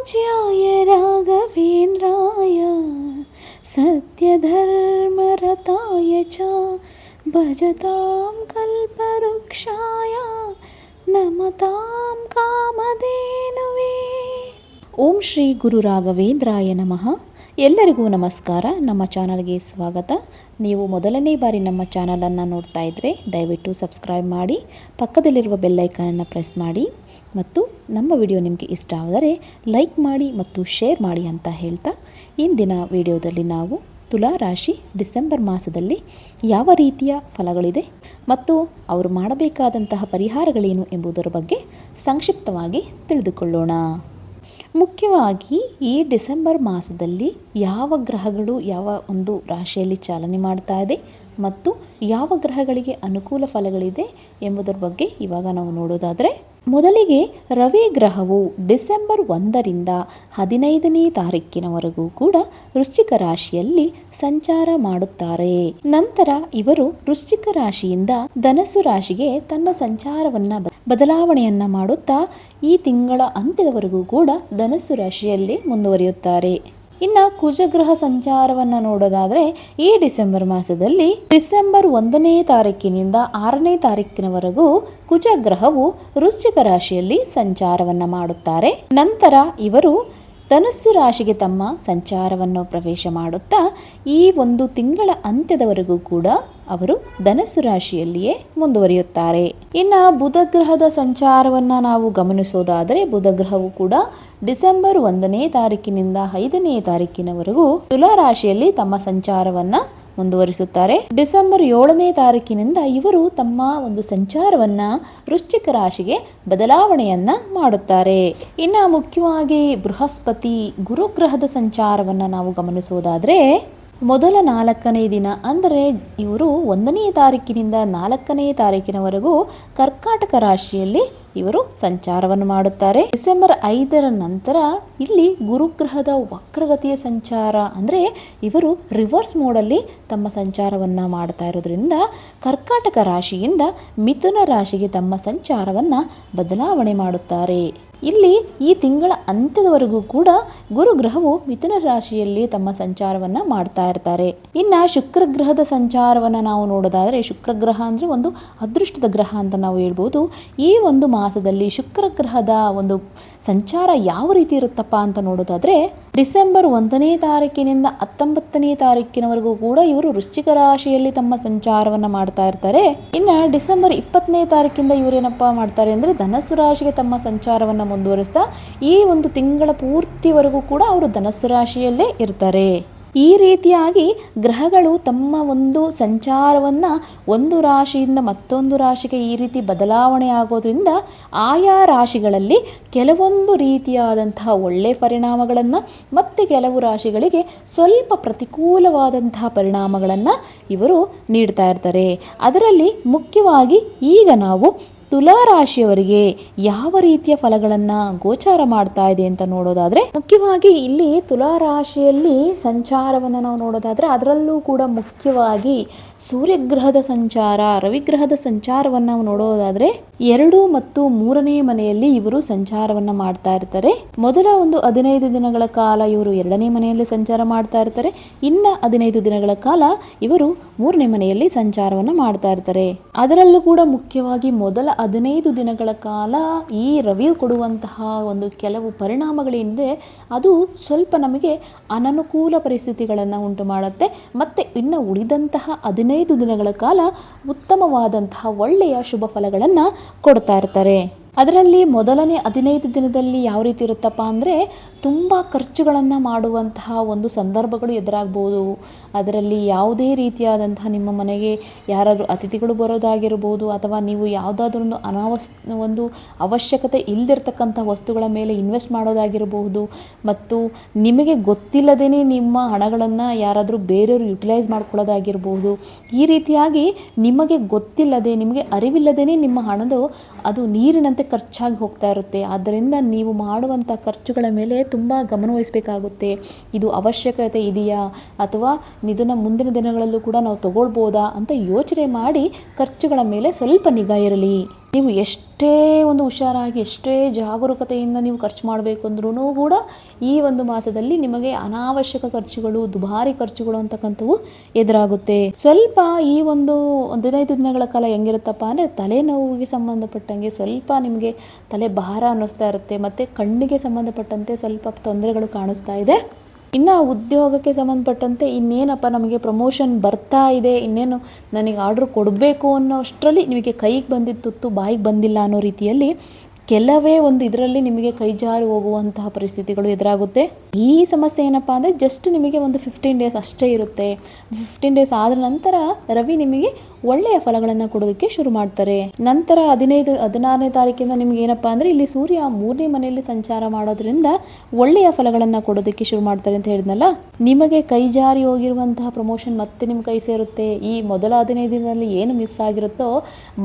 पूज्याय राघवेन्द्राय सत्यधर्मरताय च भजतां कल्पवृक्षाय नमतां कामधेनुवे ಓಂ ಶ್ರೀ ಗುರು ರಾಘವೇಂದ್ರಾಯ ನಮಃ ಎಲ್ಲರಿಗೂ ನಮಸ್ಕಾರ ನಮ್ಮ ಚಾನಲ್ಗೆ ಸ್ವಾಗತ ನೀವು ಮೊದಲನೇ ಬಾರಿ ನಮ್ಮ ಚಾನಲನ್ನು ನೋಡ್ತಾ ಇದ್ದರೆ ದಯವಿಟ್ಟು ಸಬ್ಸ್ಕ್ರೈಬ್ ಮಾಡಿ ಪಕ್ಕದಲ್ಲಿರುವ ಬೆಲ್ಲೈಕನನ್ನು ಪ್ರೆಸ್ ಮಾಡಿ ಮತ್ತು ನಮ್ಮ ವಿಡಿಯೋ ನಿಮಗೆ ಇಷ್ಟ ಆದರೆ ಲೈಕ್ ಮಾಡಿ ಮತ್ತು ಶೇರ್ ಮಾಡಿ ಅಂತ ಹೇಳ್ತಾ, ಇಂದಿನ ವಿಡಿಯೋದಲ್ಲಿ ನಾವು ತುಲಾ ರಾಶಿ ಡಿಸೆಂಬರ್ ಮಾಸದಲ್ಲಿ ಯಾವ ರೀತಿಯ ಫಲಗಳಿದೆ ಮತ್ತು ಅವರು ಮಾಡಬೇಕಾದಂತಹ ಪರಿಹಾರಗಳೇನು ಎಂಬುದರ ಬಗ್ಗೆ ಸಂಕ್ಷಿಪ್ತವಾಗಿ ತಿಳಿದುಕೊಳ್ಳೋಣ. ಮುಖ್ಯವಾಗಿ ಈ ಡಿಸೆಂಬರ್ ಮಾಸದಲ್ಲಿ ಯಾವ ಗ್ರಹಗಳು ಯಾವ ಒಂದು ರಾಶಿಯಲ್ಲಿ ಚಾಲನೆ ಮಾಡ್ತಾ ಇದೆ ಮತ್ತು ಯಾವ ಗ್ರಹಗಳಿಗೆ ಅನುಕೂಲ ಫಲಗಳಿದೆ ಎಂಬುದರ ಬಗ್ಗೆ ಇವಾಗ ನಾವು ನೋಡೋದಾದರೆ, ಮೊದಲಿಗೆ ರವಿ ಗ್ರಹವು ಡಿಸೆಂಬರ್ ಒಂದರಿಂದ ಹದಿನೈದನೇ ತಾರೀಕಿನವರೆಗೂ ಕೂಡ ವೃಶ್ಚಿಕ ರಾಶಿಯಲ್ಲಿ ಸಂಚಾರ ಮಾಡುತ್ತಾರೆ. ನಂತರ ಇವರು ವೃಶ್ಚಿಕ ರಾಶಿಯಿಂದ ಧನಸ್ಸು ರಾಶಿಗೆ ತನ್ನ ಸಂಚಾರವನ್ನ ಬದಲಾವಣೆಯನ್ನ ಮಾಡುತ್ತಾ ಈ ತಿಂಗಳ ಅಂತ್ಯದವರೆಗೂ ಕೂಡ ಧನಸ್ಸು ರಾಶಿಯಲ್ಲಿ ಮುಂದುವರಿಯುತ್ತಾರೆ. ಇನ್ನ ಕುಜಗ್ರಹ ಸಂಚಾರವನ್ನು ನೋಡೋದಾದ್ರೆ ಈ ಡಿಸೆಂಬರ್ ಮಾಸದಲ್ಲಿ ಡಿಸೆಂಬರ್ ಒಂದನೇ ತಾರೀಕಿನಿಂದ ಆರನೇ ತಾರೀಕಿನವರೆಗೂ ಕುಜಗ್ರಹವು ವೃಶ್ಚಿಕ ರಾಶಿಯಲ್ಲಿ ಸಂಚಾರವನ್ನು ಮಾಡುತ್ತಾರೆ. ನಂತರ ಇವರು ಧನಸ್ಸು ರಾಶಿಗೆ ತಮ್ಮ ಸಂಚಾರವನ್ನು ಪ್ರವೇಶ ಮಾಡುತ್ತಾ, ಈ ಒಂದು ತಿಂಗಳ ಅಂತ್ಯದವರೆಗೂ ಕೂಡ ಅವರು ಧನಸ್ಸು ರಾಶಿಯಲ್ಲಿಯೇ ಮುಂದುವರಿಯುತ್ತಾರೆ. ಇನ್ನು ಬುಧ ಗ್ರಹದ ಸಂಚಾರವನ್ನು ನಾವು ಗಮನಿಸೋದಾದರೆ, ಬುಧ ಗ್ರಹವು ಕೂಡ ಡಿಸೆಂಬರ್ ಒಂದನೇ ತಾರೀಕಿನಿಂದ ಐದನೇ ತಾರೀಕಿನವರೆಗೂ ತುಲಾ ರಾಶಿಯಲ್ಲಿ ತಮ್ಮ ಸಂಚಾರವನ್ನ ಮುಂದುವರಿಸುತ್ತಾರೆ. ಡಿಸೆಂಬರ್ ಏಳನೇ ತಾರೀಕಿನಿಂದ ಇವರು ತಮ್ಮ ಒಂದು ಸಂಚಾರವನ್ನ ವೃಶ್ಚಿಕ ರಾಶಿಗೆ ಬದಲಾವಣೆಯನ್ನ ಮಾಡುತ್ತಾರೆ. ಇನ್ನ ಮುಖ್ಯವಾಗಿ ಬೃಹಸ್ಪತಿ ಗುರುಗ್ರಹದ ಸಂಚಾರವನ್ನ ನಾವು ಗಮನಿಸೋದಾದ್ರೆ, ಮೊದಲ ನಾಲ್ಕನೇ ದಿನ ಅಂದರೆ ಇವರು ಒಂದನೇ ತಾರೀಕಿನಿಂದ ನಾಲ್ಕನೇ ತಾರೀಕಿನವರೆಗೂ ಕರ್ಕಾಟಕ ರಾಶಿಯಲ್ಲಿ ಇವರು ಸಂಚಾರವನ್ನು ಮಾಡುತ್ತಾರೆ. ಡಿಸೆಂಬರ್ ಐದರ ನಂತರ ಇಲ್ಲಿ ಗುರುಗ್ರಹದ ವಕ್ರಗತಿಯ ಸಂಚಾರ ಅಂದರೆ ಇವರು ರಿವರ್ಸ್ ಮೋಡಲ್ಲಿ ತಮ್ಮ ಸಂಚಾರವನ್ನು ಮಾಡ್ತಾ ಇರೋದ್ರಿಂದ ಕರ್ಕಾಟಕ ರಾಶಿಯಿಂದ ಮಿಥುನ ರಾಶಿಗೆ ತಮ್ಮ ಸಂಚಾರವನ್ನು ಬದಲಾವಣೆ ಮಾಡುತ್ತಾರೆ. ಇಲ್ಲಿ ಈ ತಿಂಗಳ ಅಂತ್ಯದವರೆಗೂ ಕೂಡ ಗುರುಗ್ರಹವು ಮಿಥುನ ರಾಶಿಯಲ್ಲಿ ತಮ್ಮ ಸಂಚಾರವನ್ನ ಮಾಡ್ತಾ ಇರ್ತಾರೆ. ಇನ್ನ ಶುಕ್ರ ಗ್ರಹದ ಸಂಚಾರವನ್ನ ನಾವು ನೋಡೋದಾದ್ರೆ ಶುಕ್ರ ಗ್ರಹ ಅಂದ್ರೆ ಒಂದು ಅದೃಷ್ಟದ ಗ್ರಹ ಅಂತ ನಾವು ಹೇಳ್ಬೋದು. ಈ ಒಂದು ಮಾಸದಲ್ಲಿ ಶುಕ್ರ ಗ್ರಹದ ಒಂದು ಸಂಚಾರ ಯಾವ ರೀತಿ ಇರುತ್ತಪ್ಪ ಅಂತ ನೋಡೋದಾದ್ರೆ, ಡಿಸೆಂಬರ್ ಒಂದನೇ ತಾರೀಕಿನಿಂದ ಹತ್ತೊಂಬತ್ತನೇ ತಾರೀಕಿನವರೆಗೂ ಕೂಡ ಇವರು ವೃಶ್ಚಿಕ ರಾಶಿಯಲ್ಲಿ ತಮ್ಮ ಸಂಚಾರವನ್ನ ಮಾಡ್ತಾ ಇರ್ತಾರೆ. ಇನ್ನ ಡಿಸೆಂಬರ್ ಇಪ್ಪತ್ತನೇ ತಾರೀಕಿಂದ ಇವರೇನಪ್ಪ ಮಾಡ್ತಾರೆ ಅಂದ್ರೆ ಧನಸ್ಸು ರಾಶಿಗೆ ತಮ್ಮ ಸಂಚಾರವನ್ನ ಮುಂದುವರಿಸ್ತಾ ಈ ಒಂದು ತಿಂಗಳ ಪೂರ್ತಿವರೆಗೂ ಕೂಡ ಅವರು ಧನಸ್ಸು ರಾಶಿಯಲ್ಲೇ ಇರ್ತಾರೆ. ಈ ರೀತಿಯಾಗಿ ಗ್ರಹಗಳು ತಮ್ಮ ಒಂದು ಸಂಚಾರವನ್ನು ಒಂದು ರಾಶಿಯಿಂದ ಮತ್ತೊಂದು ರಾಶಿಗೆ ಈ ರೀತಿ ಬದಲಾವಣೆ ಆಗೋದ್ರಿಂದ ಆಯಾ ರಾಶಿಗಳಲ್ಲಿ ಕೆಲವೊಂದು ರೀತಿಯಾದಂತಹ ಒಳ್ಳೆಯ ಪರಿಣಾಮಗಳನ್ನು ಮತ್ತು ಕೆಲವು ರಾಶಿಗಳಿಗೆ ಸ್ವಲ್ಪ ಪ್ರತಿಕೂಲವಾದಂತಹ ಪರಿಣಾಮಗಳನ್ನು ಇವರು ನೀಡ್ತಾ ಇರ್ತಾರೆ. ಅದರಲ್ಲಿ ಮುಖ್ಯವಾಗಿ ಈಗ ನಾವು ತುಲಾ ರಾಶಿಯವರಿಗೆ ಯಾವ ರೀತಿಯ ಫಲಗಳನ್ನು ಗೋಚಾರ ಮಾಡ್ತಾ ಇದೆ ಅಂತ ನೋಡೋದಾದ್ರೆ, ಮುಖ್ಯವಾಗಿ ಇಲ್ಲಿ ತುಲಾ ರಾಶಿಯಲ್ಲಿ ಸಂಚಾರವನ್ನು ನಾವು ನೋಡೋದಾದ್ರೆ ಅದರಲ್ಲೂ ಕೂಡ ಮುಖ್ಯವಾಗಿ ಸೂರ್ಯಗ್ರಹದ ಸಂಚಾರ, ರವಿಗ್ರಹದ ಸಂಚಾರವನ್ನು ನಾವು ನೋಡೋದಾದ್ರೆ ಎರಡು ಮತ್ತು ಮೂರನೇ ಮನೆಯಲ್ಲಿ ಇವರು ಸಂಚಾರವನ್ನ ಮಾಡ್ತಾ ಇರ್ತಾರೆ. ಮೊದಲ ಒಂದು ಹದಿನೈದು ದಿನಗಳ ಕಾಲ ಇವರು ಎರಡನೇ ಮನೆಯಲ್ಲಿ ಸಂಚಾರ ಮಾಡ್ತಾ ಇರ್ತಾರೆ. ಇನ್ನ ಹದಿನೈದು ದಿನಗಳ ಕಾಲ ಇವರು ಮೂರನೇ ಮನೆಯಲ್ಲಿ ಸಂಚಾರವನ್ನ ಮಾಡ್ತಾ ಇರ್ತಾರೆ. ಅದರಲ್ಲೂ ಕೂಡ ಮುಖ್ಯವಾಗಿ ಮೊದಲ ಹದಿನೈದು ದಿನಗಳ ಕಾಲ ಈ ರವಿಯು ಕೊಡುವಂತಹ ಒಂದು ಕೆಲವು ಪರಿಣಾಮಗಳಿಂದ ಅದು ಸ್ವಲ್ಪ ನಮಗೆ ಅನನುಕೂಲ ಪರಿಸ್ಥಿತಿಗಳನ್ನು ಉಂಟು ಮಾಡುತ್ತೆ. ಮತ್ತೆ ಇನ್ನು ಉಳಿದಂತಹ ಹದಿನೈದು ದಿನಗಳ ಕಾಲ ಉತ್ತಮವಾದಂತಹ ಒಳ್ಳೆಯ ಶುಭ ಫಲಗಳನ್ನು ಕೊಡ್ತಾ ಇರ್ತಾರೆ. ಅದರಲ್ಲಿ ಮೊದಲನೇ ಹದಿನೈದು ದಿನದಲ್ಲಿ ಯಾವ ರೀತಿ ಇರುತ್ತಪ್ಪ ಅಂದರೆ ತುಂಬ ಖರ್ಚುಗಳನ್ನು ಮಾಡುವಂತಹ ಒಂದು ಸಂದರ್ಭಗಳು ಎದುರಾಗ್ಬೋದು. ಅದರಲ್ಲಿ ಯಾವುದೇ ರೀತಿಯಾದಂತಹ ನಿಮ್ಮ ಮನೆಗೆ ಯಾರಾದರೂ ಅತಿಥಿಗಳು ಬರೋದಾಗಿರ್ಬೋದು ಅಥವಾ ನೀವು ಯಾವುದಾದ್ರೂ ಅನಾವಸ್, ಒಂದು ಅವಶ್ಯಕತೆ ಇಲ್ಲದಿರ್ತಕ್ಕಂಥ ವಸ್ತುಗಳ ಮೇಲೆ ಇನ್ವೆಸ್ಟ್ ಮಾಡೋದಾಗಿರಬಹುದು ಮತ್ತು ನಿಮಗೆ ಗೊತ್ತಿಲ್ಲದೇ ನಿಮ್ಮ ಹಣಗಳನ್ನು ಯಾರಾದರೂ ಬೇರೆಯವರು ಯುಟಿಲೈಸ್ ಮಾಡ್ಕೊಳ್ಳೋದಾಗಿರ್ಬೋದು. ಈ ರೀತಿಯಾಗಿ ನಿಮಗೆ ಗೊತ್ತಿಲ್ಲದೆ, ನಿಮಗೆ ಅರಿವಿಲ್ಲದೇ ನಿಮ್ಮ ಹಣದು ಅದು ನೀರಿನಂತೆ ಖರ್ಚಾಗಿ ಹೋಗ್ತಾ ಇರುತ್ತೆ. ಆದ್ದರಿಂದ ನೀವು ಮಾಡುವಂಥ ಖರ್ಚುಗಳ ಮೇಲೆ ತುಂಬ ಗಮನವಹಿಸಬೇಕಾಗುತ್ತೆ ಇದು ಅವಶ್ಯಕತೆ ಇದೆಯಾ? ಅಥವಾ ಇದನ್ನು ಮುಂದಿನ ದಿನಗಳಲ್ಲೂ ಕೂಡ ನಾವು ತಗೊಳ್ಬೋದಾ? ಅಂತ ಯೋಚನೆ ಮಾಡಿ ಖರ್ಚುಗಳ ಮೇಲೆ ಸ್ವಲ್ಪ ನಿಗಾ ಇರಲಿ. ನೀವು ಎಷ್ಟೇ ಒಂದು ಹುಷಾರಾಗಿ, ಎಷ್ಟೇ ಜಾಗರೂಕತೆಯಿಂದ ನೀವು ಖರ್ಚು ಮಾಡಬೇಕು ಅಂದ್ರೂ ಕೂಡ ಈ ಒಂದು ಮಾಸದಲ್ಲಿ ನಿಮಗೆ ಅನಾವಶ್ಯಕ ಖರ್ಚುಗಳು, ದುಬಾರಿ ಖರ್ಚುಗಳು ಅಂತಕ್ಕಂಥವು ಎದುರಾಗುತ್ತೆ. ಸ್ವಲ್ಪ ಈ ಒಂದು ಹದಿನೈದು ದಿನಗಳ ಕಾಲ ಹೆಂಗಿರುತ್ತಪ್ಪ ಅಂದರೆ ತಲೆನೋವಿಗೆ ಸಂಬಂಧಪಟ್ಟಂಗೆ ಸ್ವಲ್ಪ ನಿಮಗೆ ತಲೆ ಭಾರ ಅನ್ನಿಸ್ತಾ ಇರುತ್ತೆ, ಮತ್ತು ಕಣ್ಣಿಗೆ ಸಂಬಂಧಪಟ್ಟಂತೆ ಸ್ವಲ್ಪ ತೊಂದರೆಗಳು ಕಾಣಿಸ್ತಾ ಇದೆ. ಇನ್ನು ಉದ್ಯೋಗಕ್ಕೆ ಸಂಬಂಧಪಟ್ಟಂತೆ ಇನ್ನೇನಪ್ಪ ನಮಗೆ ಪ್ರಮೋಷನ್ ಬರ್ತಾ ಇದೆ, ಇನ್ನೇನು ನನಗೆ ಆರ್ಡ್ರ್ ಕೊಡಬೇಕು ಅನ್ನೋ ಅಷ್ಟರಲ್ಲಿ ನಿಮಗೆ ಕೈಗೆ ಬಂದಿದ್ದು ತುತ್ತು ಬಾಯಿಗೆ ಬಂದಿಲ್ಲ ಅನ್ನೋ ರೀತಿಯಲ್ಲಿ ಕೆಲವೇ ಒಂದು ಇದರಲ್ಲಿ ನಿಮಗೆ ಕೈ ಜಾರಿ ಹೋಗುವಂತಹ ಪರಿಸ್ಥಿತಿಗಳು ಎದುರಾಗುತ್ತೆ. ಈ ಸಮಸ್ಯೆ ಏನಪ್ಪ ಅಂದರೆ ಜಸ್ಟ್ ನಿಮಗೆ ಒಂದು ಫಿಫ್ಟೀನ್ ಡೇಸ್ ಅಷ್ಟೇ ಇರುತ್ತೆ. ಫಿಫ್ಟೀನ್ ಡೇಸ್ ಆದ ನಂತರ ರವಿ ನಿಮಗೆ ಒಳ್ಳೆಯ ಫಲಗಳನ್ನು ಕೊಡೋದಕ್ಕೆ ಶುರು ಮಾಡ್ತಾರೆ. ನಂತರ ಹದಿನೈದು, ಹದಿನಾರನೇ ತಾರೀಕಿಂದ ನಿಮ್ಗೆ ಏನಪ್ಪಾ ಅಂದರೆ ಇಲ್ಲಿ ಸೂರ್ಯ ಮೂರನೇ ಮನೆಯಲ್ಲಿ ಸಂಚಾರ ಮಾಡೋದ್ರಿಂದ ಒಳ್ಳೆಯ ಫಲಗಳನ್ನು ಕೊಡೋದಕ್ಕೆ ಶುರು ಮಾಡ್ತಾರೆ ಅಂತ ಹೇಳಿದ್ನಲ್ಲ? ನಿಮಗೆ ಕೈ ಜಾರಿ ಹೋಗಿರುವಂತಹ ಪ್ರಮೋಷನ್ ಮತ್ತೆ ನಿಮ್ಮ ಕೈ ಸೇರುತ್ತೆ. ಈ ಮೊದಲ ಹದಿನೈದು ದಿನದಲ್ಲಿ ಏನು ಮಿಸ್ ಆಗಿರುತ್ತೋ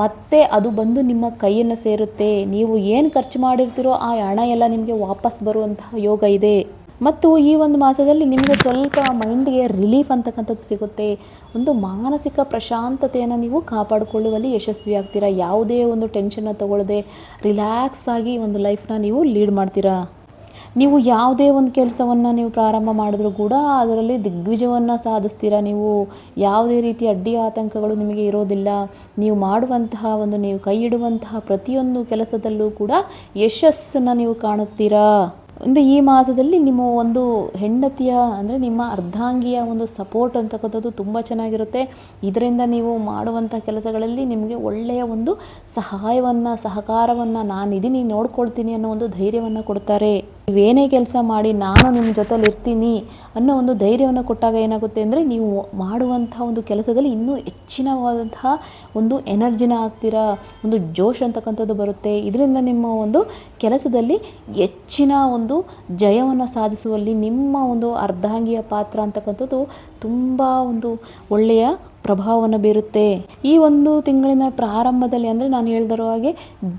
ಮತ್ತೆ ಅದು ಬಂದು ನಿಮ್ಮ ಕೈಯನ್ನು ಸೇರುತ್ತೆ. ನೀವು ಏನು ಖರ್ಚು ಮಾಡಿರ್ತೀರೋ ಆ ಹಣ ಎಲ್ಲ ನಿಮಗೆ ವಾಪಸ್ ಬರುವಂತಹ ಯೋಗ ಇದೆ. ಮತ್ತು ಈ ಒಂದು ಮಾಸದಲ್ಲಿ ನಿಮಗೆ ಸ್ವಲ್ಪ ಮೈಂಡ್ಗೆ ರಿಲೀಫ್ ಅಂತಕ್ಕಂಥದ್ದು ಸಿಗುತ್ತೆ. ಒಂದು ಮಾನಸಿಕ ಪ್ರಶಾಂತತೆಯನ್ನು ನೀವು ಕಾಪಾಡಿಕೊಳ್ಳುವಲ್ಲಿ ಯಶಸ್ವಿ ಆಗ್ತೀರಾ? ಯಾವುದೇ ಒಂದು ಟೆನ್ಷನ್ನ ತಗೊಳ್ಳದೆ ರಿಲ್ಯಾಕ್ಸ್ ಆಗಿ ಒಂದು ಲೈಫ್ನ ನೀವು ಲೀಡ್ ಮಾಡ್ತೀರಾ? ನೀವು ಯಾವುದೇ ಒಂದು ಕೆಲಸವನ್ನು ನೀವು ಪ್ರಾರಂಭ ಮಾಡಿದ್ರೂ ಕೂಡ ಅದರಲ್ಲಿ ದಿಗ್ವಿಜಯವನ್ನು ಸಾಧಿಸ್ತೀರಾ ನೀವು? ಯಾವುದೇ ರೀತಿ ಅಡ್ಡಿ ಆತಂಕಗಳು ನಿಮಗೆ ಇರೋದಿಲ್ಲ. ನೀವು ಮಾಡುವಂತಹ ಒಂದು ನೀವು ಕೈ ಇಡುವಂತಹ ಪ್ರತಿಯೊಂದು ಕೆಲಸದಲ್ಲೂ ಕೂಡ ಯಶಸ್ಸನ್ನು ನೀವು ಕಾಣುತ್ತೀರಾ? ಒಂದು ಈ ಮಾಸದಲ್ಲಿ ನಿಮ್ಮ ಒಂದು ಹೆಂಡತಿಯ, ಅಂದರೆ ನಿಮ್ಮ ಅರ್ಧಾಂಗಿಯ ಒಂದು ಸಪೋರ್ಟ್ ಅಂತಕ್ಕಂಥದ್ದು ತುಂಬ ಚೆನ್ನಾಗಿರುತ್ತೆ. ಇದರಿಂದ ನೀವು ಮಾಡುವಂಥ ಕೆಲಸಗಳಲ್ಲಿ ನಿಮಗೆ ಒಳ್ಳೆಯ ಒಂದು ಸಹಾಯವನ್ನು, ಸಹಕಾರವನ್ನು ನಾನಿದ್ದೀನಿ ನೋಡ್ಕೊಳ್ತೀನಿ ಅನ್ನೋ ಒಂದು ಧೈರ್ಯವನ್ನು ಕೊಡ್ತಾರೆ. ನೀವೇನೇ ಕೆಲಸ ಮಾಡಿ ನಾನು ನಿಮ್ಮ ಜೊತೆಲಿ ಇರ್ತೀನಿ ಅನ್ನೋ ಒಂದು ಧೈರ್ಯವನ್ನು ಕೊಟ್ಟಾಗ ಏನಾಗುತ್ತೆ ಅಂದರೆ ನೀವು ಮಾಡುವಂಥ ಒಂದು ಕೆಲಸದಲ್ಲಿ ಇನ್ನೂ ಹೆಚ್ಚಿನವಾದಂತಹ ಒಂದು ಎನರ್ಜಿನ ಆಗ್ತೀರಾ ಒಂದು ಜೋಶ್ ಅಂತಕ್ಕಂಥದ್ದು ಬರುತ್ತೆ. ಇದರಿಂದ ನಿಮ್ಮ ಒಂದು ಕೆಲಸದಲ್ಲಿ ಹೆಚ್ಚಿನ ಒಂದು ಜಯವನ್ನು ಸಾಧಿಸುವಲ್ಲಿ ನಿಮ್ಮ ಒಂದು ಅರ್ಧಾಂಗಿಯ ಪಾತ್ರ ಅಂತಕ್ಕಂಥದ್ದು ತುಂಬ ಒಂದು ಒಳ್ಳೆಯ ಪ್ರಭಾವವನ್ನು ಬೀರುತ್ತೆ. ಈ ಒಂದು ತಿಂಗಳಿನ ಪ್ರಾರಂಭದಲ್ಲಿ ಅಂದರೆ ನಾನು ಹೇಳ್ದಿರೋ ಹಾಗೆ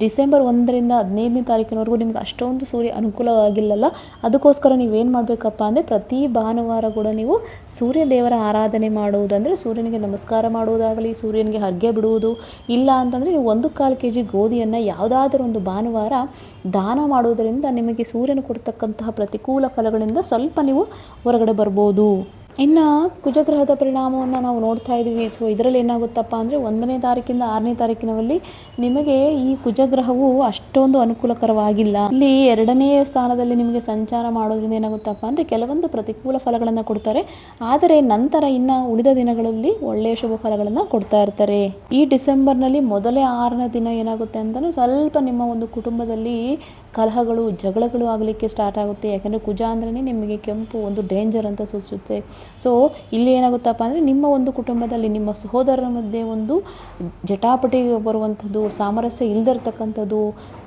ಡಿಸೆಂಬರ್ ಒಂದರಿಂದ ಹದಿನೈದನೇ ತಾರೀಕಿನವರೆಗೂ ನಿಮ್ಗೆ ಅಷ್ಟೊಂದು ಸೂರ್ಯ ಅನುಕೂಲವಾಗಿಲ್ಲಲ್ಲ? ಅದಕ್ಕೋಸ್ಕರ ನೀವೇನು ಮಾಡಬೇಕಪ್ಪ ಅಂದರೆ ಪ್ರತಿ ಭಾನುವಾರ ಕೂಡ ನೀವು ಸೂರ್ಯ ದೇವರ ಆರಾಧನೆ ಮಾಡುವುದು ಅಂದರೆ ಸೂರ್ಯನಿಗೆ ನಮಸ್ಕಾರ ಮಾಡುವುದಾಗಲಿ, ಸೂರ್ಯನಿಗೆ ಹರ್ಗೆ ಬಿಡುವುದು, ಇಲ್ಲ ಅಂತಂದರೆ ನೀವು ಒಂದು ಕಾಲು ಕೆ ಜಿ ಗೋಧಿಯನ್ನು ಯಾವುದಾದ್ರೂ ಒಂದು ಭಾನುವಾರ ದಾನ ಮಾಡುವುದರಿಂದ ನಿಮಗೆ ಸೂರ್ಯನ ಕೊಡ್ತಕ್ಕಂತಹ ಪ್ರತಿಕೂಲ ಫಲಗಳಿಂದ ಸ್ವಲ್ಪ ನೀವು ಹೊರಗಡೆ ಬರ್ಬೋದು. ಇನ್ನು ಕುಜಗ್ರಹದ ಪರಿಣಾಮವನ್ನು ನಾವು ನೋಡ್ತಾ ಇದ್ದೀವಿ ಸೊ ಇದರಲ್ಲಿ ಏನಾಗುತ್ತಪ್ಪ ಅಂದರೆ ಒಂದನೇ ತಾರೀಕಿಂದ ಆರನೇ ತಾರೀಕಿನಲ್ಲಿ ನಿಮಗೆ ಈ ಕುಜಗ್ರಹವು ಅಷ್ಟೊಂದು ಅನುಕೂಲಕರವಾಗಿಲ್ಲ. ಇಲ್ಲಿ ಎರಡನೇ ಸ್ಥಾನದಲ್ಲಿ ನಿಮಗೆ ಸಂಚಾರ ಮಾಡೋದ್ರಿಂದ ಏನಾಗುತ್ತಪ್ಪ ಅಂದರೆ ಕೆಲವೊಂದು ಪ್ರತಿಕೂಲ ಫಲಗಳನ್ನು ಕೊಡ್ತಾರೆ. ಆದರೆ ನಂತರ ಇನ್ನು ಉಳಿದ ದಿನಗಳಲ್ಲಿ ಒಳ್ಳೆಯ ಶುಭ ಫಲಗಳನ್ನು ಕೊಡ್ತಾ ಇರ್ತಾರೆ. ಈ ಡಿಸೆಂಬರ್ನಲ್ಲಿ ಮೊದಲೇ ಆರನೇ ದಿನ ಏನಾಗುತ್ತೆ ಅಂತಲೂ ಸ್ವಲ್ಪ ನಿಮ್ಮ ಒಂದು ಕುಟುಂಬದಲ್ಲಿ ಕಲಹಗಳು, ಜಗಳಗಳು ಆಗಲಿಕ್ಕೆ ಸ್ಟಾರ್ಟ್ ಆಗುತ್ತೆ. ಯಾಕಂದರೆ ಕುಜ ಅಂದ್ರೆ ನಿಮಗೆ ಕೆಂಪು ಒಂದು ಡೇಂಜರ್ ಅಂತ ಸೂಚಿಸುತ್ತೆ. ಸೊ ಇಲ್ಲಿ ಏನಾಗುತ್ತಪ್ಪ ಅಂದರೆ ನಿಮ್ಮ ಒಂದು ಕುಟುಂಬದಲ್ಲಿ ನಿಮ್ಮ ಸಹೋದರರ ಮಧ್ಯೆ ಒಂದು ಜಟಾಪಟಿ ಬರುವಂಥದ್ದು, ಸಾಮರಸ್ಯ ಇಲ್ಲದಿರ್ತಕ್ಕಂಥದ್ದು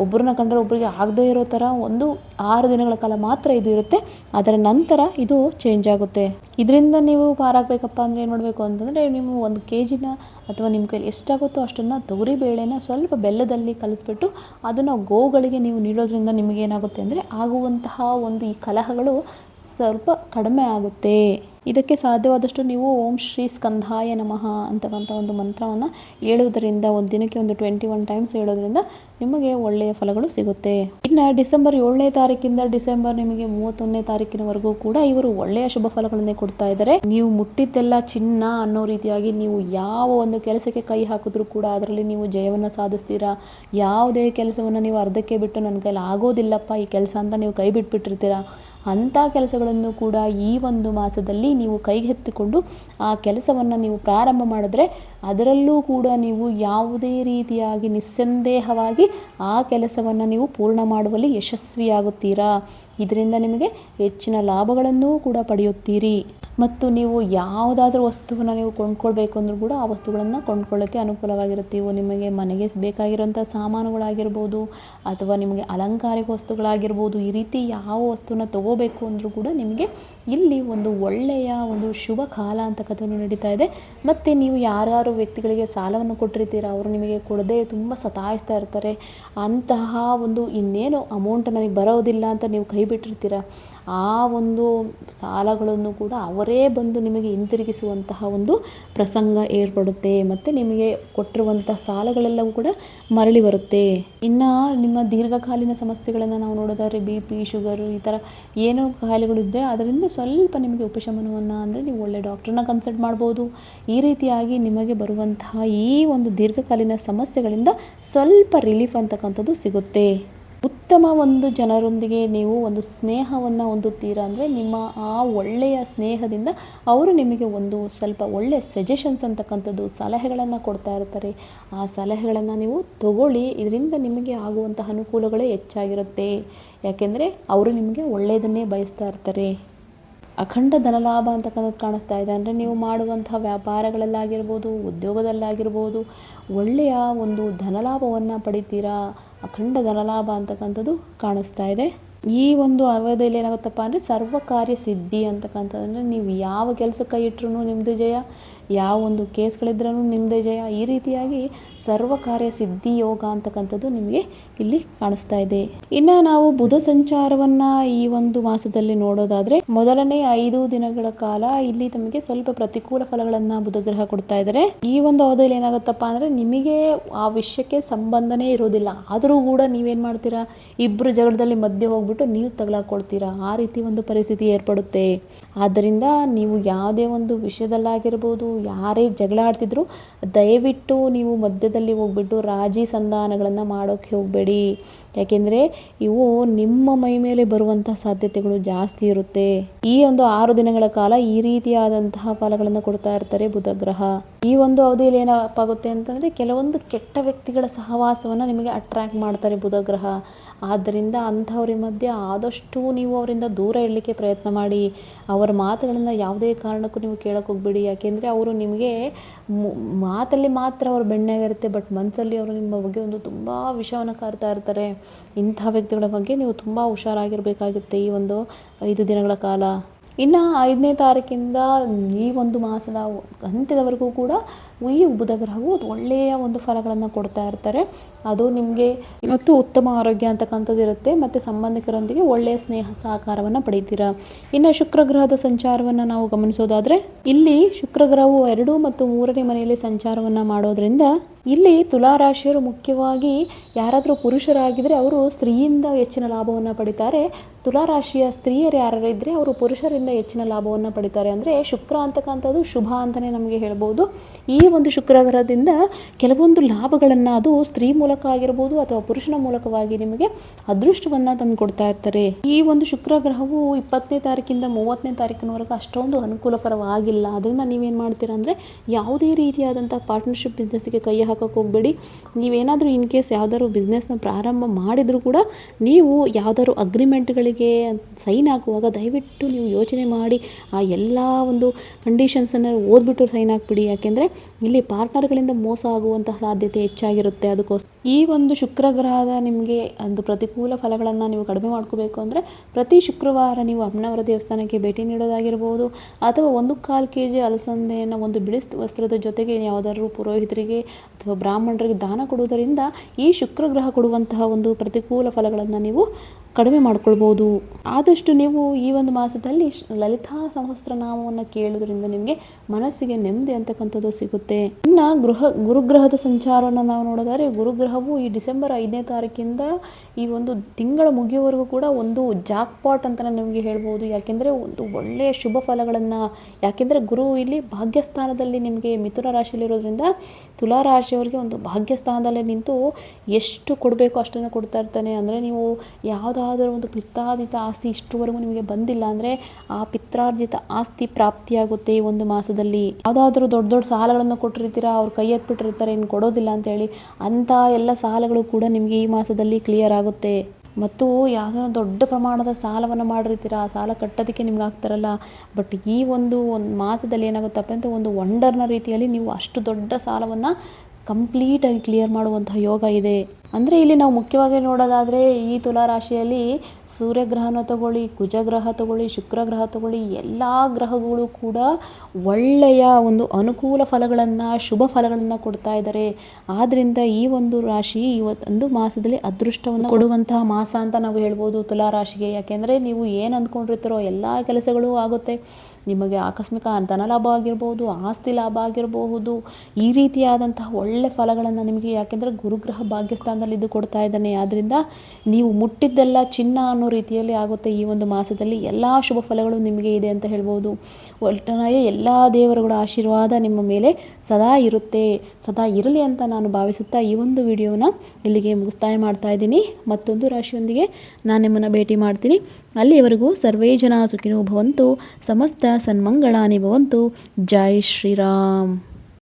ಒಬ್ಬರನ್ನ ಕಂಡ್ರೆ ಒಬ್ಬರಿಗೆ ಆಗದೇ ಇರೋ ಥರ ಒಂದು ಆರು ದಿನಗಳ ಕಾಲ ಮಾತ್ರ ಇದು ಇರುತ್ತೆ. ಅದರ ನಂತರ ಇದು ಚೇಂಜ್ ಆಗುತ್ತೆ. ಇದರಿಂದ ನೀವು ಪಾರಾಗಬೇಕಪ್ಪ ಅಂದರೆ ಏನು ಮಾಡಬೇಕು ಅಂತಂದರೆ ನೀವು ಒಂದು ಕೆ ಜಿನ ಅಥವಾ ನಿಮ್ಮ ಕೈಲಿ ಎಷ್ಟಾಗುತ್ತೋ ಅಷ್ಟನ್ನು ತೊಗರಿ ಬೇಳೆನ ಸ್ವಲ್ಪ ಬೆಲ್ಲದಲ್ಲಿ ಕಲಿಸ್ಬಿಟ್ಟು ಅದನ್ನು ಗೋವುಗಳಿಗೆ ನೀವು ನೀಡೋದ್ರಿಂದ ನಿಮಗೇನಾಗುತ್ತೆ ಅಂದರೆ ಆಗುವಂತಹ ಒಂದು ಈ ಕಲಹಗಳು ಸ್ವಲ್ಪ ಕಡಿಮೆ ಆಗುತ್ತೆ. ಇದಕ್ಕೆ ಸಾಧ್ಯವಾದಷ್ಟು ನೀವು ಓಂ ಶ್ರೀ ಸ್ಕಂಧಾಯ ನಮಃ ಅಂತಕ್ಕಂಥ ಒಂದು ಮಂತ್ರವನ್ನು ಹೇಳುವುದರಿಂದ, ಒಂದು ದಿನಕ್ಕೆ ಒಂದು ಟ್ವೆಂಟಿ ಒನ್ ಟೈಮ್ಸ್ ಹೇಳೋದ್ರಿಂದ ನಿಮಗೆ ಒಳ್ಳೆಯ ಫಲಗಳು ಸಿಗುತ್ತೆ. ಇನ್ನು ಡಿಸೆಂಬರ್ ಏಳನೇ ತಾರೀಕಿಂದ ಡಿಸೆಂಬರ್ ನಿಮಗೆ ಮೂವತ್ತೊಂದನೇ ತಾರೀಕಿನವರೆಗೂ ಕೂಡ ಇವರು ಒಳ್ಳೆಯ ಶುಭ ಫಲಗಳನ್ನೇ ಕೊಡ್ತಾ ಇದ್ದಾರೆ. ನೀವು ಮುಟ್ಟಿದ್ದೆಲ್ಲ ಚಿನ್ನ ಅನ್ನೋ ರೀತಿಯಾಗಿ ನೀವು ಯಾವ ಒಂದು ಕೆಲಸಕ್ಕೆ ಕೈ ಹಾಕಿದ್ರೂ ಕೂಡ ಅದರಲ್ಲಿ ನೀವು ಜಯವನ್ನು ಸಾಧಿಸ್ತೀರಾ? ಯಾವುದೇ ಕೆಲಸವನ್ನು ನೀವು ಅರ್ಧಕ್ಕೆ ಬಿಟ್ಟು ನನ್ನ ಕೈಲಿ ಆಗೋದಿಲ್ಲಪ್ಪ, ಈ ಕೆಲಸ ಅಂತ ನೀವು ಕೈ ಬಿಟ್ಬಿಟ್ಟಿರ್ತೀರಾ? ಅಂಥ ಕೆಲಸಗಳನ್ನು ಕೂಡ ಈ ಒಂದು ಮಾಸದಲ್ಲಿ ನೀವು ಕೈಗೆತ್ತಿಕೊಂಡು ಆ ಕೆಲಸವನ್ನು ನೀವು ಪ್ರಾರಂಭ ಮಾಡಿದ್ರೆ ಅದರಲ್ಲೂ ಕೂಡ ನೀವು ಯಾವುದೇ ರೀತಿಯಾಗಿ ನಿಸ್ಸಂದೇಹವಾಗಿ ಆ ಕೆಲಸವನ್ನು ನೀವು ಪೂರ್ಣ ಮಾಡುವಲ್ಲಿ ಯಶಸ್ವಿಯಾಗುತ್ತೀರಾ? ಇದರಿಂದ ನಿಮಗೆ ಹೆಚ್ಚಿನ ಲಾಭಗಳನ್ನು ಕೂಡ ಪಡೆಯುತ್ತೀರಿ. ಮತ್ತು ನೀವು ಯಾವುದಾದ್ರೂ ವಸ್ತುವನ್ನು ನೀವು ಕೊಂಡ್ಕೊಳ್ಬೇಕು ಅಂದರೂ ಕೂಡ ಆ ವಸ್ತುಗಳನ್ನು ಕೊಂಡ್ಕೊಳ್ಳೋಕ್ಕೆ ಅನುಕೂಲವಾಗಿರುತ್ತೆ. ನಿಮಗೆ ಮನೆಗೆ ಬೇಕಾಗಿರುವಂಥ ಸಾಮಾನುಗಳಾಗಿರ್ಬೋದು, ಅಥವಾ ನಿಮಗೆ ಅಲಂಕಾರಿಕ ವಸ್ತುಗಳಾಗಿರ್ಬೋದು, ಈ ರೀತಿ ಯಾವ ವಸ್ತುವನ್ನು ತಗೋಬೇಕು ಅಂದರೂ ಕೂಡ ನಿಮಗೆ ಇಲ್ಲಿ ಒಂದು ಒಳ್ಳೆಯ ಒಂದು ಶುಭ ಕಾಲ ಅಂತಕ್ಕಂಥದ್ದು ನಡೀತಾ ಇದೆ. ಮತ್ತು ನೀವು ಯಾರ್ಯಾರು ವ್ಯಕ್ತಿಗಳಿಗೆ ಸಾಲವನ್ನು ಕೊಟ್ಟಿರ್ತೀರ ಅವರು ನಿಮಗೆ ಕೊಡದೆ ತುಂಬ ಸತಾಯಿಸ್ತಾ ಇರ್ತಾರೆ. ಅಂತಹ ಒಂದು ಇನ್ನೇನು ಅಮೌಂಟ್ ನನಗೆ ಬರೋದಿಲ್ಲ ಅಂತ ನೀವು ಕೈ ಬಿಟ್ಟಿರ್ತೀರ? ಆ ಒಂದು ಸಾಲಗಳನ್ನು ಕೂಡ ಅವರೇ ಬಂದು ನಿಮಗೆ ಹಿಂತಿರುಗಿಸುವಂತಹ ಒಂದು ಪ್ರಸಂಗ ಏರ್ಪಡುತ್ತೆ. ಮತ್ತು ನಿಮಗೆ ಕೊಟ್ಟಿರುವಂಥ ಸಾಲಗಳೆಲ್ಲವೂ ಕೂಡ ಮರಳಿ ಬರುತ್ತೆ. ಇನ್ನು ನಿಮ್ಮ ದೀರ್ಘಕಾಲೀನ ಸಮಸ್ಯೆಗಳನ್ನು ನಾವು ನೋಡೋದಾದ್ರೆ ಬಿ ಪಿ, ಶುಗರು ಈ ಥರ ಏನೋ ಕಾಯಿಲೆಗಳಿದ್ದರೆ ಅದರಿಂದ ಸ್ವಲ್ಪ ನಿಮಗೆ ಉಪಶಮನವನ್ನು ಅಂದರೆ ನೀವು ಒಳ್ಳೆ ಡಾಕ್ಟ್ರನ್ನ ಕನ್ಸಲ್ಟ್ ಮಾಡ್ಬೋದು. ಈ ರೀತಿಯಾಗಿ ನಿಮಗೆ ಬರುವಂತಹ ಈ ಒಂದು ದೀರ್ಘಕಾಲೀನ ಸಮಸ್ಯೆಗಳಿಂದ ಸ್ವಲ್ಪ ರಿಲೀಫ್ ಅಂತಕ್ಕಂಥದ್ದು ಸಿಗುತ್ತೆ. ಉತ್ತಮ ಒಂದು ಜನರೊಂದಿಗೆ ನೀವು ಒಂದು ಸ್ನೇಹವನ್ನು ಹೊಂದುತ್ತೀರಾ ಅಂದರೆ ನಿಮ್ಮ ಆ ಒಳ್ಳೆಯ ಸ್ನೇಹದಿಂದ ಅವರು ನಿಮಗೆ ಒಂದು ಸ್ವಲ್ಪ ಒಳ್ಳೆಯ ಸಜೆಷನ್ಸ್ ಅಂತಕ್ಕಂಥದ್ದು ಸಲಹೆಗಳನ್ನು ಕೊಡ್ತಾ ಇರ್ತಾರೆ. ಆ ಸಲಹೆಗಳನ್ನು ನೀವು ತಗೊಳ್ಳಿ. ಇದರಿಂದ ನಿಮಗೆ ಆಗುವಂತಹ ಅನುಕೂಲಗಳೇ ಹೆಚ್ಚಾಗಿರುತ್ತೆ. ಯಾಕೆಂದರೆ ಅವರು ನಿಮಗೆ ಒಳ್ಳೆಯದನ್ನೇ ಬಯಸ್ತಾ ಇರ್ತಾರೆ. ಅಖಂಡ ಧನಲಾಭ ಅಂತಕ್ಕಂಥದ್ದು ಕಾಣಿಸ್ತಾ ಇದೆ. ಅಂದರೆ ನೀವು ಮಾಡುವಂಥ ವ್ಯಾಪಾರಗಳಲ್ಲಾಗಿರ್ಬೋದು, ಉದ್ಯೋಗದಲ್ಲಾಗಿರ್ಬೋದು, ಒಳ್ಳೆಯ ಒಂದು ಧನಲಾಭವನ್ನು ಪಡಿತೀರಾ? ಅಖಂಡ ಧನಲಾಭ ಅಂತಕ್ಕಂಥದ್ದು ಕಾಣಿಸ್ತಾ ಇದೆ. ಈ ಒಂದು ಅವಧಿಯಲ್ಲಿ ಏನಾಗುತ್ತಪ್ಪ ಅಂದರೆ ಸರ್ವ ಕಾರ್ಯ ಸಿದ್ಧಿ ಅಂತಕ್ಕಂಥದ್ದು. ಅಂದರೆ ನೀವು ಯಾವ ಕೆಲಸಕ್ಕೆ ಇಟ್ಟರು ನಿಮ್ಮದು ಜಯ, ಯಾವ ಒಂದು ಕೇಸ್ಗಳಿದ್ರೂ ನಿಮ್ಮದೇ ಜಯ. ಈ ರೀತಿಯಾಗಿ ಸರ್ವ ಕಾರ್ಯ ಸಿದ್ಧಿ ಯೋಗ ಅಂತಕ್ಕಂಥದ್ದು ನಿಮಗೆ ಇಲ್ಲಿ ಕಾಣಿಸ್ತಾ ಇದೆ. ಇನ್ನು ನಾವು ಬುಧ ಸಂಚಾರವನ್ನು ಈ ಒಂದು ಮಾಸದಲ್ಲಿ ನೋಡೋದಾದರೆ ಮೊದಲನೇ ಐದು ದಿನಗಳ ಕಾಲ ಇಲ್ಲಿ ತಮಗೆ ಸ್ವಲ್ಪ ಪ್ರತಿಕೂಲ ಫಲಗಳನ್ನು ಬುಧ ಗ್ರಹ ಕೊಡ್ತಾ ಇದ್ದಾರೆ ಈ ಒಂದು ಅವಧಿಯಲ್ಲಿ ಏನಾಗುತ್ತಪ್ಪ ಅಂದರೆ ನಿಮಗೆ ಆ ವಿಷಯಕ್ಕೆ ಸಂಬಂಧನೇ ಇರೋದಿಲ್ಲ. ಆದರೂ ಕೂಡ ನೀವೇನು ಮಾಡ್ತೀರಾ? ಇಬ್ಬರು ಜಗಳದಲ್ಲಿ ಮಧ್ಯೆ ಹೋಗ್ಬಿಟ್ಟು ನೀವು ತಗಲಾಕೊಳ್ತೀರಾ? ಆ ರೀತಿ ಒಂದು ಪರಿಸ್ಥಿತಿ ಏರ್ಪಡುತ್ತೆ. ಆದ್ದರಿಂದ ನೀವು ಯಾವುದೇ ಒಂದು ವಿಷಯದಲ್ಲಾಗಿರ್ಬೋದು, ಯಾರೇ ಜಗಳ ಆಡ್ತಿದ್ರು, ದಯವಿಟ್ಟು ನೀವು ಮಧ್ಯದಲ್ಲಿ ಹೋಗ್ಬಿಟ್ಟು ರಾಜಿ ಸಂಧಾನಗಳನ್ನು ಮಾಡೋಕ್ಕೆ ಹೋಗಬೇಡಿ. ಯಾಕೆಂದರೆ ಇವು ನಿಮ್ಮ ಮೈ ಮೇಲೆ ಬರುವಂತಹ ಸಾಧ್ಯತೆಗಳು ಜಾಸ್ತಿ ಇರುತ್ತೆ. ಈ ಒಂದು ಆರು ದಿನಗಳ ಕಾಲ ಈ ರೀತಿಯಾದಂತಹ ಫಲಗಳನ್ನು ಕೊಡ್ತಾ ಇರ್ತಾರೆ ಬುಧ ಗ್ರಹ ಈ ಒಂದು ಅವಧಿಯಲ್ಲಿ ಏನಪ್ಪಾಗುತ್ತೆ ಅಂತಂದರೆ ಕೆಲವೊಂದು ಕೆಟ್ಟ ವ್ಯಕ್ತಿಗಳ ಸಹವಾಸವನ್ನು ನಿಮಗೆ ಅಟ್ರಾಕ್ಟ್ ಮಾಡ್ತಾರೆ ಬುಧ ಗ್ರಹ ಆದ್ದರಿಂದ ಅಂಥವ್ರ ಮಧ್ಯೆ ಆದಷ್ಟು ನೀವು ಅವರಿಂದ ದೂರ ಇಡಲಿಕ್ಕೆ ಪ್ರಯತ್ನ ಮಾಡಿ. ಅವರ ಮಾತುಗಳನ್ನು ಯಾವುದೇ ಕಾರಣಕ್ಕೂ ನೀವು ಕೇಳಕ್ಕೆ ಹೋಗ್ಬೇಡಿ. ಯಾಕೆಂದರೆ ಅವರು ನಿಮಗೆ ಮಾತಲ್ಲಿ ಮಾತ್ರ ಅವ್ರ ಬೆಣ್ಣೆಗಿರುತ್ತೆ ಬಟ್ ಮನಸ್ಸಲ್ಲಿ ಅವರು ನಿಮ್ಮ ಬಗ್ಗೆ ಒಂದು ತುಂಬ ವಿಷವನ್ನು ಕಾರ್ತಾ ಇರ್ತಾರೆ. ಇಂಥ ವ್ಯಕ್ತಿಗಳ ಬಗ್ಗೆ ನೀವು ತುಂಬ ಹುಷಾರಾಗಿರಬೇಕಾಗುತ್ತೆ ಈ ಒಂದು ಐದು ದಿನಗಳ ಕಾಲ. ಇನ್ನು ಐದನೇ ತಾರೀಕಿಂದ ಈ ಒಂದು ಮಾಸದ ಅಂತ್ಯದವರೆಗೂ ಕೂಡ ಈ ಬುಧ ಗ್ರಹವು ಒಳ್ಳೆಯ ಒಂದು ಫಲಗಳನ್ನು ಕೊಡ್ತಾ ಇರ್ತಾರೆ. ಅದು ನಿಮಗೆ ಇವತ್ತು ಉತ್ತಮ ಆರೋಗ್ಯ ಅಂತಕ್ಕಂಥದ್ದು ಇರುತ್ತೆ. ಮತ್ತು ಸಂಬಂಧಿಕರೊಂದಿಗೆ ಒಳ್ಳೆಯ ಸ್ನೇಹ ಸಹಕಾರವನ್ನು ಪಡಿತೀರಾ? ಇನ್ನು ಶುಕ್ರ ಗ್ರಹದ ಸಂಚಾರವನ್ನು ನಾವು ಗಮನಿಸೋದಾದರೆ, ಇಲ್ಲಿ ಶುಕ್ರ ಗ್ರಹವು ಎರಡು ಮತ್ತು ಮೂರನೇ ಮನೆಯಲ್ಲಿ ಸಂಚಾರವನ್ನು ಮಾಡೋದ್ರಿಂದ ಇಲ್ಲಿ ತುಲಾರಾಶಿಯರು ಮುಖ್ಯವಾಗಿ ಯಾರಾದರೂ ಪುರುಷರಾಗಿದ್ದರೆ ಅವರು ಸ್ತ್ರೀಯಿಂದ ಹೆಚ್ಚಿನ ಲಾಭವನ್ನು ಪಡಿತಾರೆ. ತುಲಾರಾಶಿಯ ಸ್ತ್ರೀಯರು ಯಾರು ಇದ್ದರೆ ಅವರು ಪುರುಷರಿಂದ ಹೆಚ್ಚಿನ ಲಾಭವನ್ನು ಪಡಿತಾರೆ. ಅಂದರೆ ಶುಕ್ರ ಅಂತಕ್ಕಂಥದ್ದು ಶುಭ ಅಂತಲೇ ನಮಗೆ ಹೇಳ್ಬೋದು. ಈ ಒಂದು ಶುಕ್ರಗ್ರಹದಿಂದ ಕೆಲವೊಂದು ಲಾಭಗಳನ್ನು ಅದು ಸ್ತ್ರೀ ಮೂಲಕ ಆಗಿರ್ಬೋದು ಅಥವಾ ಪುರುಷನ ಮೂಲಕವಾಗಿ ನಿಮಗೆ ಅದೃಷ್ಟವನ್ನು ತಂದು ಕೊಡ್ತಾ ಇರ್ತಾರೆ. ಈ ಒಂದು ಶುಕ್ರಗ್ರಹವು ಇಪ್ಪತ್ತನೇ ತಾರೀಕಿಂದ ಮೂವತ್ತನೇ ತಾರೀಕಿನವರೆಗೂ ಅಷ್ಟೊಂದು ಅನುಕೂಲಕರವಾಗಿಲ್ಲ. ಅದರಿಂದ ನೀವೇನು ಮಾಡ್ತೀರಾ ಅಂದರೆ ಯಾವುದೇ ರೀತಿಯಾದಂಥ ಪಾರ್ಟ್ನರ್ಶಿಪ್ ಬಿಸ್ನೆಸ್ಸಿಗೆ ಕೈ ಹಾಕೋಕೆ ಹೋಗಬೇಡಿ. ನೀವೇನಾದರೂ ಇನ್ ಕೇಸ್ ಯಾವ್ದಾದ್ರು ಬಿಸ್ನೆಸ್ನ ಪ್ರಾರಂಭ ಮಾಡಿದರೂ ಕೂಡ ನೀವು ಯಾವ್ದಾದ್ರು ಅಗ್ರಿಮೆಂಟ್ಗಳಿಗೆ ಸೈನ್ ಹಾಕುವಾಗ ದಯವಿಟ್ಟು ನೀವು ಯೋಚನೆ ಮಾಡಿ, ಆ ಎಲ್ಲ ಒಂದು ಕಂಡೀಷನ್ಸನ್ನು ಓದ್ಬಿಟ್ಟು ಸೈನ್ ಹಾಕ್ಬಿಡಿ. ಯಾಕೆಂದರೆ ಇಲ್ಲಿ ಪಾರ್ಟ್ನರ್ಗಳಿಂದ ಮೋಸ ಆಗುವಂತಹ ಸಾಧ್ಯತೆ ಹೆಚ್ಚಾಗಿರುತ್ತೆ. ಅದಕ್ಕೋಸ್ಕರ ಈ ಒಂದು ಶುಕ್ರ ಗ್ರಹದ ನಿಮಗೆ ಒಂದು ಪ್ರತಿಕೂಲ ಫಲಗಳನ್ನು ನೀವು ಕಡಿಮೆ ಮಾಡ್ಕೋಬೇಕು ಅಂದರೆ ಪ್ರತಿ ಶುಕ್ರವಾರ ನೀವು ಅಮ್ಮನವರ ದೇವಸ್ಥಾನಕ್ಕೆ ಭೇಟಿ ನೀಡೋದಾಗಿರ್ಬೋದು, ಅಥವಾ ಒಂದು ಕಾಲು ಕೆ ಜಿ ಅಲಸಂದೆಯನ್ನು ಒಂದು ಬಿಡಿಸ್ ವಸ್ತ್ರದ ಜೊತೆಗೆ ಯಾವುದಾದ್ರೂ ಪುರೋಹಿತರಿಗೆ ಅಥವಾ ಬ್ರಾಹ್ಮಣರಿಗೆ ದಾನ ಕೊಡುವುದರಿಂದ ಈ ಶುಕ್ರ ಗ್ರಹ ಕೊಡುವಂತಹ ಒಂದು ಪ್ರತಿಕೂಲ ಫಲಗಳನ್ನು ನೀವು ಕಡಿಮೆ ಮಾಡ್ಕೊಳ್ಬೋದು. ಆದಷ್ಟು ನೀವು ಈ ಒಂದು ಮಾಸದಲ್ಲಿ ಲಲಿತಾ ಸಹಸ್ರನಾಮವನ್ನು ಕೇಳೋದ್ರಿಂದ ನಿಮಗೆ ಮನಸ್ಸಿಗೆ ನೆಮ್ಮದಿ ಅಂತಕ್ಕಂಥದ್ದು ಸಿಗುತ್ತೆ. ಇನ್ನು ಗೃಹ, ಗುರುಗ್ರಹದ ಸಂಚಾರವನ್ನು ನಾವು ನೋಡೋದಾದ್ರೆ ಗುರುಗ್ರಹವು ಈ ಡಿಸೆಂಬರ್ ಐದನೇ ತಾರೀಕಿಂದ ಈ ಒಂದು ತಿಂಗಳ ಮುಗಿಯುವವರೆಗೂ ಕೂಡ ಒಂದು ಜಾಕ್ ಪಾಟ್ ಅಂತಲೇ ನಿಮಗೆ ಹೇಳ್ಬೋದು. ಯಾಕೆಂದರೆ ಒಂದು ಒಳ್ಳೆಯ ಶುಭ ಫಲಗಳನ್ನು, ಯಾಕೆಂದರೆ ಗುರು ಇಲ್ಲಿ ಭಾಗ್ಯಸ್ಥಾನದಲ್ಲಿ ನಿಮಗೆ ಮಿಥುನ ರಾಶಿಯಲ್ಲಿರೋದ್ರಿಂದ ತುಲಾ ರಾಶಿಯವರಿಗೆ ಒಂದು ಭಾಗ್ಯಸ್ಥಾನದಲ್ಲೇ ನಿಂತು ಎಷ್ಟು ಕೊಡಬೇಕು ಅಷ್ಟನ್ನು ಕೊಡ್ತಾ ಇರ್ತಾನೆ. ಅಂದರೆ ನೀವು ಯಾವುದಾದರೂ ಒಂದು ಪಿತ್ರಾರ್ಜಿತ ಆಸ್ತಿ ಇಷ್ಟುವರೆಗೂ ನಿಮಗೆ ಬಂದಿಲ್ಲ ಅಂದರೆ ಆ ಪಿತ್ರಾರ್ಜಿತ ಆಸ್ತಿ ಪ್ರಾಪ್ತಿಯಾಗುತ್ತೆ ಈ ಒಂದು ಮಾಸದಲ್ಲಿ. ಯಾವುದಾದ್ರೂ ದೊಡ್ಡ ದೊಡ್ಡ ಸಾಲಗಳನ್ನು ಕೊಟ್ಟಿರ್ತೀರಾ, ಅವ್ರು ಕೈ ಎತ್ಬಿಟ್ಟಿರ್ತಾರೆ ಏನು ಕೊಡೋದಿಲ್ಲ ಅಂತೇಳಿ ಅಂಥ ಎಲ್ಲ ಸಾಲಗಳು ಕೂಡ ನಿಮಗೆ ಈ ಮಾಸದಲ್ಲಿ ಕ್ಲಿಯರ್ ಆಗುತ್ತೆ. ಮತ್ತು ಯಾವುದೋ ದೊಡ್ಡ ಪ್ರಮಾಣದ ಸಾಲವನ್ನು ಮಾಡಿರ್ತೀರ? ಆ ಸಾಲ ಕಟ್ಟೋದಕ್ಕೆ ನಿಮ್ಗೆ ಆಗ್ತಾರಲ್ಲ. ಬಟ್ ಈ ಒಂದು ಒಂದು ಮಾಸದಲ್ಲಿ ಏನಾಗುತ್ತಪ್ಪ ಅಂತ ಒಂದು ವಂಡರ್ನ ರೀತಿಯಲ್ಲಿ ನೀವು ಅಷ್ಟು ದೊಡ್ಡ ಸಾಲವನ್ನು ಕಂಪ್ಲೀಟಾಗಿ ಕ್ಲಿಯರ್ ಮಾಡುವಂತಹ ಯೋಗ ಇದೆ. ಅಂದರೆ ಇಲ್ಲಿ ನಾವು ಮುಖ್ಯವಾಗಿ ನೋಡೋದಾದರೆ ಈ ತುಲಾ ರಾಶಿಯಲ್ಲಿ ಸೂರ್ಯಗ್ರಹನ ತಗೊಳ್ಳಿ, ಕುಜಗ್ರಹ ತಗೊಳ್ಳಿ, ಶುಕ್ರಗ್ರಹ ತಗೊಳ್ಳಿ, ಎಲ್ಲ ಗ್ರಹಗಳು ಕೂಡ ಒಳ್ಳೆಯ ಒಂದು ಅನುಕೂಲ ಫಲಗಳನ್ನು, ಶುಭ ಫಲಗಳನ್ನು ಕೊಡ್ತಾ ಇದ್ದಾರೆ ಆದ್ದರಿಂದ ಈ ಒಂದು ರಾಶಿ ಇವತ್ತೊಂದು ಮಾಸದಲ್ಲಿ ಅದೃಷ್ಟವನ್ನು ಕೊಡುವಂತಹ ಮಾಸ ಅಂತ ನಾವು ಹೇಳ್ಬೋದು ತುಲಾ ರಾಶಿಗೆ ಯಾಕೆಂದರೆ ನೀವು ಏನು ಅಂದ್ಕೊಂಡಿರ್ತೀರೋ ಎಲ್ಲ ಕೆಲಸಗಳು ಆಗುತ್ತೆ. ನಿಮಗೆ ಆಕಸ್ಮಿಕ ಧನ ಲಾಭ ಆಗಿರ್ಬೋದು, ಆಸ್ತಿ ಲಾಭ ಆಗಿರಬಹುದು ಈ ರೀತಿಯಾದಂತಹ ಒಳ್ಳೆ ಫಲಗಳನ್ನು ನಿಮಗೆ ಯಾಕೆಂದರೆ ಗುರುಗ್ರಹ ಭಾಗ್ಯಸ್ಥಾನದಲ್ಲಿ ಇದು ಕೊಡ್ತಾ ಇದ್ದಾನೆ. ಆದ್ದರಿಂದ ನೀವು ಮುಟ್ಟಿದ್ದೆಲ್ಲ ಚಿನ್ನ ಅನ್ನೋ ರೀತಿಯಲ್ಲಿ ಆಗುತ್ತೆ ಈ ಒಂದು ಮಾಸದಲ್ಲಿ. ಎಲ್ಲ ಶುಭ ಫಲಗಳು ನಿಮಗೆ ಇದೆ ಅಂತ ಹೇಳ್ಬೋದು. ಒಟ್ಟನಾಗಿ ಎಲ್ಲ ದೇವರುಗಳ ಆಶೀರ್ವಾದ ನಿಮ್ಮ ಮೇಲೆ ಸದಾ ಇರುತ್ತೆ. ಸದಾ ಇರಲಿ ಅಂತ ನಾನು ಭಾವಿಸುತ್ತಾ ಈ ಒಂದು ವಿಡಿಯೋನ ಇಲ್ಲಿಗೆ ಮುಗಿಸ್ತಾಯ ಮಾಡ್ತಾ ಇದ್ದೀನಿ. ಮತ್ತೊಂದು ರಾಶಿಯೊಂದಿಗೆ ನಾನು ನಿಮ್ಮನ್ನು ಭೇಟಿ ಮಾಡ್ತೀನಿ. ಅಲ್ಲಿಯವರೆಗೂ ಸರ್ವೇ ಜನ ಸುಖಿನೋ ಭವಂತು ಸಮಸ್ತ ಸನ್ಮಂಗಳಾನಿ ಭವಂತು. ಜೈ ಶ್ರೀರಾಮ್.